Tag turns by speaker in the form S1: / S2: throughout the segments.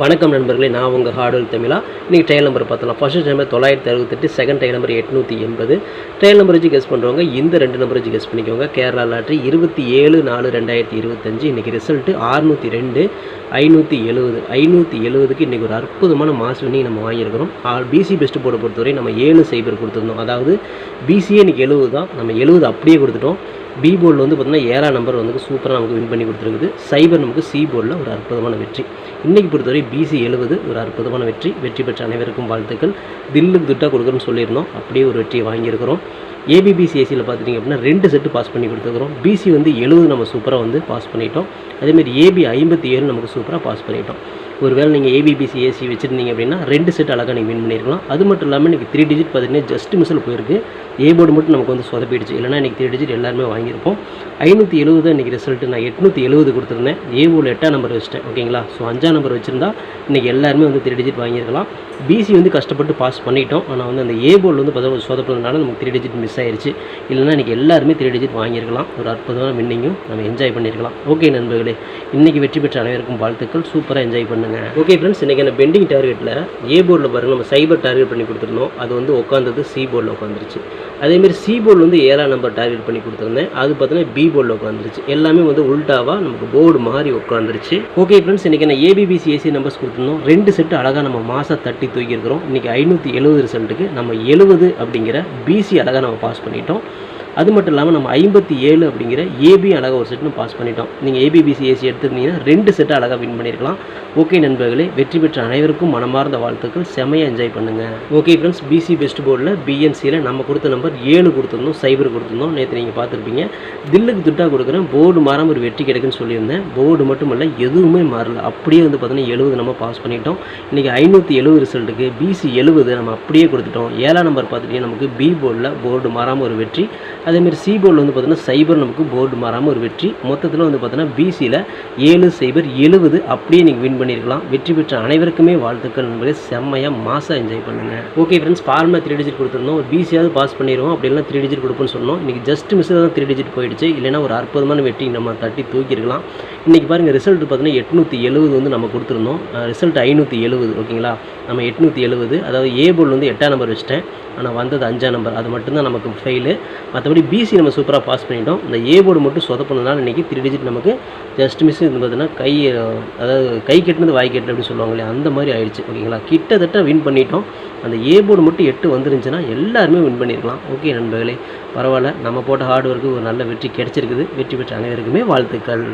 S1: வணக்கம் நண்பர்களே நான் உங்கள் ஹார்டுவல் தமிழா. இன்றைக்கி ட்ரையல் நம்பர் பார்த்தலாம் ஃபர்ஸ்ட் டைம் தொள்ளாயிரத்தி அறுபத்தெட்டு செகண்ட் ட்ரையல் நம்பர் எட்நூற்றி எண்பது. ட்ரையல் நம்பர் வச்சு கெஸ் பண்ணுறவங்க இந்த ரெண்டு நம்பர் வச்சு கெஸ் பண்ணிக்கோங்க. கேரளா லாட்ரி இருபத்தி ஏழு நாலு ரெண்டாயிரத்தி இருபத்தஞ்சு. இன்றைக்கி ரிசல்ட்டு அறுநூற்றி ரெண்டு ஐநூற்றி எழுபது ஐநூற்றி எழுபதுக்கு இன்றைக்கி ஒரு அற்புதமான மாஸ் வினிங் நம்ம வாங்கியிருக்கிறோம். பிசி பெஸ்ட் போர்டை பொறுத்தவரை நம்ம ஏழு சைபர் கொடுத்துருந்தோம். அதாவது பிசியே இன்றைக்கி எழுபது தான். நம்ம எழுபது அப்படியே கொடுத்துட்டோம். பி போர்டில் வந்து பார்த்திங்கன்னா ஏழாம் நம்பர் வந்து சூப்பராக நமக்கு வின் பண்ணி கொடுத்துருக்குது. சைபர் நமக்கு சி போர்டில் ஒரு அற்புதமான வெற்றி. இன்றைக்கி பொறுத்தவரை பிசி எழுபது ஒரு அற்புதமான வெற்றி. வெற்றி பெற்ற அனைவருக்கும் வாழ்த்துக்கள். தில்லுக்கு துட்டாக கொடுக்குறோம்னு சொல்லியிருந்தோம். அப்படியே ஒரு வெற்றியை வாங்கியிருக்கிறோம். ஏபிபிசிஎஸ்சியில் பார்த்துட்டிங்க அப்படின்னா ரெண்டு செட்டு பாஸ் பண்ணி கொடுத்துருக்குறோம். பிசி வந்து எழுபது நம்ம சூப்பராக வந்து பாஸ் பண்ணிட்டோம். அதேமாதிரி ஏபி ஐம்பத்தி ஏழு நமக்கு சூப்பராக பாஸ் பண்ணிட்டோம். ஒருவேளை நீங்கள் ஏபிபிசி ஏசி வச்சுருந்தீங்க அப்படின்னா ரெண்டு செட் அழகாக நீங்கள் வின் பண்ணியிருக்கலாம் அது மட்டும் இல்லாமல் இன்றைக்கி த்ரீ டிஜிட் பார்த்தீங்கன்னா ஜஸ்ட் மிஸ்ஸில் போயிருக்கு. ஏ போர்டு மட்டும் நமக்கு வந்து சொதப்பிடுச்சு. இல்லைனா இன்றைக்கி த்ரீ டிஜிட் எல்லாருமே வாங்கியிருப்போம். ஐநூற்றி எழுபது இன்றைக்கி ரிசல்ட்டு நான் எட்நூற்றி எழுபது கொடுத்துருந்தேன். ஏ போர்டில் எட்டாம் நம்பர் வச்சிட்டேன். ஓகேங்களா ஸோ அஞ்சாம் நம்பர் வச்சுருந்தா இன்றைக்கி எல்லாருமே வந்து த்ரீ டிஜிட் வாங்கியிருக்கலாம். பிசி வந்து கஷ்டப்பட்டு பாஸ் பண்ணிட்டோம். ஆனால் வந்து அந்த ஏ போர்டில் வந்து பார்த்தா சொதப்பினதுனால நமக்கு த்ரீ டிஜிட் மிஸ் ஆயிடுச்சு இல்லைனா இன்றைக்கி எல்லாருமே த்ரீ டிஜிட் வாங்கியிருக்கலாம். ஒரு அற்புதமான வின்னிங்கும் நம்ம என்ஜாய் பண்ணியிருக்கலாம். ஓகே நண்பர்களே. இன்றைக்கி வெற்றி பெற்ற அனைவருக்கும் வாழ்த்துக்கள். சூப்பராக என்ஜாய் பண்ணுங்கள் ஓகே ஃப்ரெண்ட்ஸ் இன்றைக்கி அந்த பெண்டிங் டார்கெட்டில் ஏ போர்டில் பாருங்கள் நம்ம சைபர் டார்கெட் பண்ணி கொடுத்துருந்தோம். அது வந்து உட்காந்தது சி போர்டில் உட்காந்துருச்சு அதேமாரி சி போர்டில் வந்து ஏழாம் நம்பர் டார்கெட் பண்ணி கொடுத்துருந்தேன். அது பார்த்தீங்கன்னா பி போர்டில் உட்காந்துருச்சு எல்லாமே வந்து உல்டாவாக நமக்கு போர்டு மாதிரி உட்காந்துருச்சு ஓகே ஃப்ரெண்ட்ஸ் இன்றைக்கி நான் ஏபிபிசி ஏசி நம்பர்ஸ் கொடுத்துருந்தோம். ரெண்டு செட்டு அழகாக நம்ம மாதம் தட்டி தூக்கியிருக்கிறோம். இன்றைக்கி ஐநூற்றி எழுபது ரிசல்ட்டுக்கு நம்ம எழுபது அப்படிங்கிற பிசி அழகாக நம்ம பாஸ் பண்ணிட்டோம். அது மட்டும் இல்லாமல் நம்ம ஐம்பத்தி ஏழு அப்படிங்கிற ஏபி அழகாக ஒரு செட்னு பாஸ் பண்ணிட்டோம். நீங்கள் ஏபிபிசி ஏசி எடுத்துருந்தீங்கன்னா ரெண்டு செட்டை அழகாக வின் பண்ணியிருக்கலாம் ஓகே நண்பர்களே வெற்றி பெற்ற அனைவருக்கும் மனமார்ந்த வாழ்த்துக்கள். செமையாக என்ஜாய் பண்ணுங்கள் ஓகே ஃப்ரெண்ட்ஸ் பிசி பெஸ்ட் போர்டில் பிஎன்சியில் நம்ம கொடுத்த நம்பர் ஏழு கொடுத்துருந்தோம் சைபர் கொடுத்துருந்தோம். நேற்று நீங்கள் பார்த்துருப்பீங்க. தில்லுக்கு துட்டா கொடுக்குறேன். போர்டு மாறாமல் ஒரு வெற்றி கிடைக்குன்னு சொல்லியிருந்தேன். போர்டு மட்டும் இல்லை எதுவுமே மாறல. அப்படியே வந்து பார்த்தீங்கன்னா எழுபது நம்ம பாஸ் பண்ணிட்டோம். இன்றைக்கி ஐநூற்றி எழுபது ரிசல்ட்டுக்கு பிசி எழுபது நம்ம அப்படியே கொடுத்துட்டோம். ஏழாம் நம்பர் பார்த்துட்டீங்கன்னா நமக்கு பி போர்டில் போர்டு மாறாமல் ஒரு வெற்றி. அதேமாரி சி போர்டில் வந்து பார்த்தீங்கன்னா சைபர் நமக்கு போர்டு மாறாமல் ஒரு வெற்றி. மொத்தத்தில் வந்து பார்த்தீங்கன்னா பிசியில் ஏழு சைபர் எழுபது அப்படியே நீங்கள் வின் பண்ணியிருக்கலாம் வெற்றி பெற்ற அனைவருக்குமே வாழ்த்துக்கள் நண்பர்களே. செம்மையாக மாசாக என்ஜாய் பண்ணுங்கள் ஓகே ஃப்ரெண்ட்ஸ் ஃபார்மில் த்ரீ டிஜிட் கொடுத்துருந்தோம். ஒரு பிசியாவது பாஸ் பண்ணிடுவோம் அப்படிலாம் த்ரீ டிஜிட் கொடுப்போம்னு சொன்னோம். இன்றைக்கி ஜஸ்ட் மிஸ்ஸில் தான் த்ரீ டிஜிட் போயிடுச்சு. இல்லைனா ஒரு அற்புதமான வெற்றி நம்ம தட்டி தூக்கியிருக்கலாம். இன்றைக்கி பாருங்கள் ரிசல்ட் பார்த்தீங்கன்னா எட்நூற்றி எழுபது வந்து நம்ம கொடுத்துருந்தோம். ரிசல்ட் ஐநூற்றி எழுபது ஓகேங்களா? நம்ம எட்நூற்றி எழுபது அதாவது ஏ போல் வந்து எட்டாம் நம்பர் வச்சிட்டேன். ஆனால் வந்தது அஞ்சாம் நம்பர் அது மட்டும்தான் நமக்கு ஃபெயிலு மற்றபடி பிசி நம்ம சூப்பராக பாஸ் பண்ணிட்டோம். இந்த ஏ போர்டு மட்டும் சொதப்பினதுனால இன்றைக்கி த்ரீ டிஜிட் நமக்கு ஜஸ்ட் மிஸ் இது பார்த்தீங்கன்னா கை அதாவது கை கெட்டினது வாய் கெட்டது அப்படின்னு சொல்லுவாங்க இல்லையா? அந்த மாதிரி ஆயிடுச்சு. ஓகேங்களா? கிட்டத்தட்ட வின் பண்ணிட்டோம். அந்த ஏ போர்டு மட்டும் எட்டு வந்துருந்துச்சுன்னா எல்லாருமே வின் பண்ணியிருக்கலாம். ஓகே நண்பர்களே பரவாயில்ல. நம்ம போட்ட ஹார்ட் ஒர்க்கு ஒரு நல்ல வெற்றி கிடைச்சிருக்குது. வெற்றி பெற்ற அனைவருக்குமே வாழ்த்துக்கள்.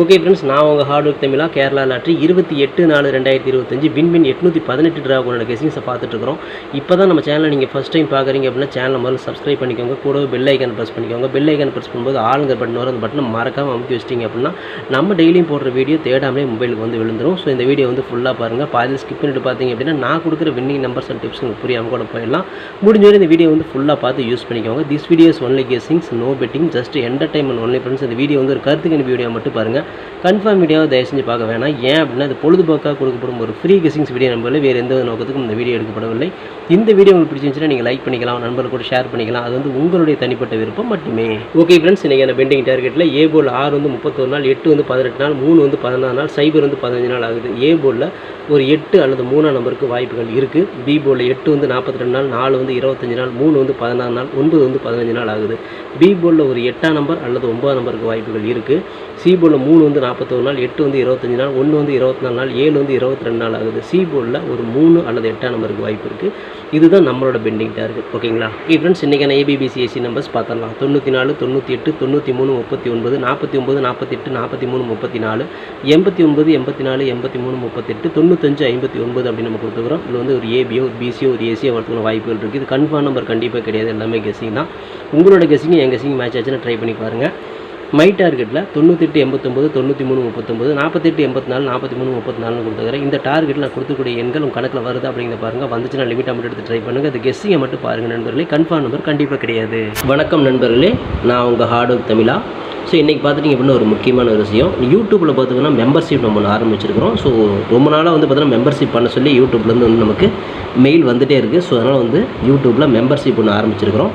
S1: ஓகே ஃப்ரெண்ட்ஸ் நான் உங்கள் ஹார்ட் ஒர்க் தமிழாக கேரளா லாட்ரி இருபத்தி எட்டு நாலு ரெண்டாயிரத்தி இருபத்தஞ்சு வின் வின் எட்நூற்றி பதினெட்டு ட்ராகோனோட கெசிங்ஸை பார்த்துட்ருக்கோம் இப்போ தான் நம்ம சேனலை நீங்கள் ஃபஸ்ட் டைம் பார்க்குறீங்க அப்படின்னா சேனலை முதல்ல சப்ஸ்கிரைப் பண்ணிக்கோங்க. கூடவே பெல் ஐக்கன் ப்ரெஸ் பண்ணிக்கோங்க. பெல் ஐக்கன் ப்ரெஸ் பண்ணும்போது ஆளுங்க பட்டன் வரும் அந்த பட்டனை மறக்காமல் அமுத்தி வச்சிட்டிங்க அப்படின்னா நம்ம டெய்லியும் போடுற வீடியோ தேடாமலே மொபைலுக்கு வந்து விழுந்துரும். ஸோ இந்த வீடியோ வந்து ஃபுல்லாக பாருங்கள் பாதியில் ஸ்கிப் பண்ணிட்டு பார்த்தீங்க அப்படின்னா நான் கொடுக்குற வின்னிங் நம்பர்ஸ் அண்ட் டிப்ஸ் உங்களுக்கு புரியாமல் கூட போயிடலாம். முடிஞ்ச வரை இந்த வீடியோ வந்து ஃபுல்லாக பார்த்து யூஸ் பண்ணிக்கோங்க. This videos only guessings no betting just entertainment only friends இந்த வீடியோ வந்து ஒரு கருத்துக்கணி வீடியோ மட்டும் பாருங்கள் கன்ஃபார்ம் வீடியோவை தயவு செஞ்சு பார்க்க வேணாம். ஏன் அப்படின்னா அது பொழுதுபோக்காக கொடுக்கப்படும் ஒரு ஃப்ரீ கெஸிங்ஸ் வீடியோ நம்பரில் வேறு எந்த ஒரு நோக்கத்துக்கும் இந்த வீடியோ எடுக்கப்படவில்லை. இந்த வீடியோ உங்களுக்கு பிடிச்சிருந்துச்சுன்னா நீங்கள் லைக் பண்ணிக்கலாம் நண்பர்கள் கூட ஷேர் பண்ணிக்கலாம். அது வந்து உங்களுடைய தனிப்பட்ட விருப்பம் மட்டுமே. ஓகே ஃப்ரெண்ட்ஸ் இன்றைக்கி அந்த பெண்டிங் டார்கெட்டில் ஏ போல் ஆறு வந்து முப்பத்தொரு நாள் எட்டு வந்து பதினெட்டு நாள் மூணு வந்து பதினாறு நாள் சைபர் வந்து பதினஞ்சு நாள் ஆகுது. ஏ போலில் ஒரு எட்டு அல்லது மூணாம் நம்பருக்கு வாய்ப்புகள் இருக்குது பி போலில் எட்டு வந்து நாற்பத்தி ரெண்டு நாள் நாலு வந்து இருபத்தஞ்சி நாள் மூணு வந்து பதினாறு நாள் ஒன்பது வந்து பதினஞ்சு நாள் ஆகுது. பி போர்டில் ஒரு எட்டாம் நம்பர் அல்லது ஒன்பதாம் நம்பருக்கு வாய்ப்புகள் இருக்குது சி போர்டில் மூணு வந்து நாற்பத்தொரு நாள் எட்டு வந்து இருபத்தஞ்சி நாள் ஒன்று வந்து இருபத்தி நாலு நாள் ஏழு வந்து இருபத்தி ரெண்டு நாள் ஆகுது. சி போர்டில் ஒரு மூணு அல்லது எட்டாம் நம்பருக்கு வாய்ப்பு இருக்குது இதுதான் நம்மளோட பெண்டிங் டார்கெட் ஓகேங்களா ஓகே ஃப்ரெண்ட்ஸ் இன்றைக்கான ஏபிபிசி ஏசி நம்பர்ஸ் பார்த்துடலாம் தொண்ணூற்றி நாலு தொண்ணூற்றி எட்டு தொண்ணூற்றி மூணு முப்பத்தி ஒன்பது நாற்பத்தி ஒம்பது நாற்பத்தெட்டு நாற்பத்தி மூணு முப்பத்தி நாலு எண்பத்தி ஒன்பது எண்பத்தி நாலு எண்பத்தி மூணு முப்பத்தெட்டு தொண்ணூத்தஞ்சு ஐம்பத்தி ஒன்பது அப்படின்னு நம்ம கொடுத்துக்கிறோம் இதில் வந்து ஒரு ஏபியோ ஒரு பிசியோ ஒரு ஏசியோ வரதுக்கான வாய்ப்புகள் இருக்குது இது கன்ஃபார்ம் நம்பர் கண்டிப்பாக கிடையாது. எல்லாமே கெஸிங் தான். உங்களோட கெஸிங் என் கெஸிங் மேட்ச் ஆச்சுன்னா ட்ரை பண்ணி பாருங்கள் மை டார்கெட்டில் தொண்ணூத்தெட்டு எண்பத்தொம்பது தொண்ணூற்றி மூணு முப்பத்தொம்பது நாற்பத்தெட்டு எண்பத்தி நாலு நாற்பத்தி மூணு முப்பத்தி நாலுன்னு கொடுத்துக்கிறேன் இந்த டார்கெட்டில் நான் கொடுக்கக்கூடிய எண்கள் உங்கள் கணக்கில் வருது அப்படிங்கிற பாருங்கள் வந்துச்சுன்னா லிமிட் அமௌண்ட் எடுத்து ட்ரை பண்ணுங்கள் அது கெஸ்ஸிங்கை மட்டும் பாருங்கள் நண்பர்களே. கன்ஃபார்ம் நம்பர் கண்டிப்பாக கிடையாது. வணக்கம் நண்பர்களே. நான் உங்கள் ஹார்ட் ஒர்க் தமிழா. ஸோ இன்றைக்கி பார்த்துட்டிங்க அப்படின்னா ஒரு முக்கியமான ஒரு விஷயம். யூடியூப்பில் பார்த்தீங்கன்னா மெம்பர்ஷிப் நம்ம ஒன்று ஆரம்பிச்சிருக்கிறோம். ஸோ ரொம்ப நாளாக வந்து பார்த்தீங்கன்னா மெம்பர்ஷிப் பண்ண சொல்லி யூடியூப்லேருந்து வந்து நமக்கு மெயில் வந்துகிட்டே இருக்குது ஸோ அதனால் வந்து யூடியூப்பில் மெம்பர்ஷிப் ஒன்று ஆரம்பிச்சிருக்கிறோம்.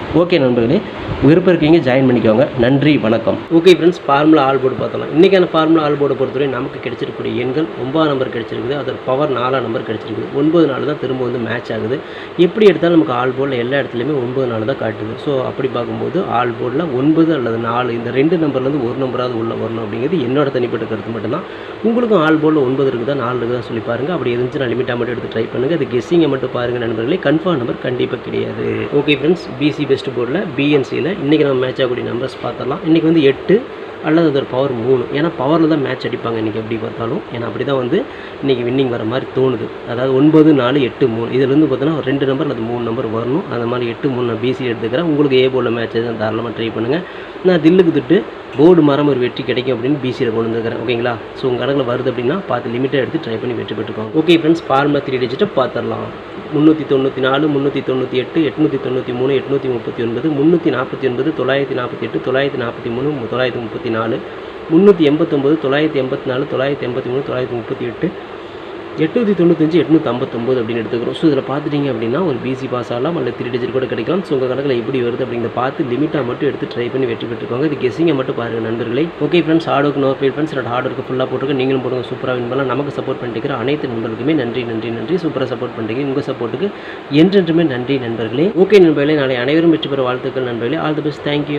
S1: ஓகே நண்பர்களே விருப்பம் இருக்கீங்க ஜாயின் பண்ணிக்கோங்க. நன்றி வணக்கம். Okay friends formula all board பார்த்தலாம் இன்றைக்கான ஃபார்முலா ஆல் போர்டு பொறுத்தவரை நமக்கு கிடைச்சிருக்கக்கூடிய எண்கள் ஒன்பதாம் நம்பர் கிடைச்சிருக்குது. அதோட பவர் நாலாம் நம்பர் கிடைச்சிருக்குது. ஒன்பது நாள் தான் திரும்ப வந்து மேட்ச் ஆகுது. எப்படி எடுத்தாலும் நமக்கு ஆல் போர்டில் எல்லா இடத்துலையுமே ஒன்பது நாள் தான் காட்டுது. ஸோ அப்படி பார்க்கும்போது ஆல் போர்டில் ஒன்பது அல்லது நாலு இந்த ரெண்டு நம்பர்லேருந்து ஒரு நம்பராவது உள்ள வரணும் அப்படிங்கிறது என்னோட தனிப்பட்ட கருத்து மட்டும்தான். உங்களுக்கும் ஆல் போர்டில் ஒன்பது இருக்குதா நாலு இருக்குதா சொல்லி பாருங்கள் அப்படி இருந்துச்சுன்னா லிமிட்டாக மட்டும் எடுத்து ட்ரை பண்ணுங்கள் அது கெஸ்ஸிங்கை மட்டும் பாருங்கள் நண்பர்களே. கன்ஃபார்ம் நம்பர் கண்டிப்பாக கிடையாது. ஓகே ஃப்ரெண்ட்ஸ் பிசி பெஸ்ட் போர்டில் பிஎன்சியில் இன்றைக்கி நம்ம மேட்ச் ஆகக்கூடிய நம்பர்ஸ் பார்த்துடலாம். இன்றைக்கி வந்து எட்டு அல்லது அது ஒரு பவர் மூணு. ஏன்னா பவரில் தான் மேட்ச் அடிப்பாங்க இன்றைக்கி எப்படி பார்த்தாலும். ஏன்னா அப்படி தான் வந்து இன்றைக்கி வின்னிங் வர மாதிரி தோணுது. அதாவது ஒன்பது நாலு எட்டு மூணு. இதுலேருந்து பார்த்தோன்னா ஒரு ரெண்டு நம்பர் அல்லது மூணு நம்பர் வரணும். அந்த மாதிரி எட்டு மூணு நான் பிசி எடுத்துக்கிறேன். உங்களுக்கு ஏ போர்டில் மேட்ச் எதுவும் தாராளமாக ட்ரை பண்ணுங்கள் நான் தில்லுக்கு திட்டு போர்டு மரம் ஒரு வெற்றி கிடைக்கும் அப்படின்னு பிசியில் கொண்டு வந்துருக்கிறேன். ஓகேங்களா ஸோ உங்கள் கணக்கில் வருது அப்படின்னா பார்த்து லிமிட்டாக எடுத்து ட்ரை பண்ணி வெற்றி பெற்றுக்கோங்க. ஓகே ஃப்ரெண்ட்ஸ் ஃபார்முலா த்ரீ டிஜிட்டை பார்த்துடலாம். முந்நூற்றி தொண்ணூற்றி நாலு முந்நூற்றி தொண்ணூற்றி எட்டு எட்நூற்றி தொண்ணூற்றி மூணு எட்நூற்றி முப்பத்தி ஒன்பது முந்நூற்றி நாற்பத்தி ஒன்பது தொள்ளாயிரத்தி நாற்பத்தி எட்டு தொள்ளாயிரத்தி நாற்பத்தி மூணு தொள்ளாயிரத்தி முப்பத்தி நாலு முந்நூற்றி எண்பத்தொம்பது தொள்ளாயிரத்தி எண்பத்தி நாலு தொள்ளாயிரத்தி எண்பத்தி மூணு தொள்ளாயிரத்தி முப்பத்தி எட்டு எட்நூற்றி தொண்ணூத்தஞ்சு எட்நூற்றி ஐம்பத்தொம்பது அப்படின்னு எடுத்துக்கிறோம். ஸோ இதில் பார்த்துட்டிங்க அப்படின்னா ஒரு பிசி பாஸ் ஆகலாம் அல்லது த்ரீ டிஜிட் கூட கிடைக்கலாம். ஸோ உங்கள் கணக்கில் எப்படி வருது அப்படிங்கிறத பார்த்து லிமிட்டாக மட்டும் எடுத்து ட்ரை பண்ணி வெற்றி பெற்றுக்கோங்க. இது கெஸிங்கை மட்டும் பாருங்கள் நண்பர்களே. ஓகே ஃப்ரெண்ட்ஸ் ஹார்டுக்கு நோ ஃபீல் ஃப்ரெண்ட்ஸ் என்னோட ஹார்ட் ஒர்க்கு ஃபுல்லாக போட்டுருக்கு. நீங்களும் போடுங்க சூப்பராக வின் பண்ணலாம். நமக்கு சப்போர்ட் பண்ணிக்கிற அனைத்து நண்பர்களுக்குமே நன்றி நன்றி நன்றி. சூப்பராக சப்போர்ட் பண்ணுறீங்க உங்கள் சப்போர்ட்டுக்கு என்றென்றுமே நன்றி நண்பர்களே. ஓகே நண்பர்களே. நாளை அனைவரும் வெற்றி பெற வாழ்த்துக்கள் நண்பர்களே. All the best thank you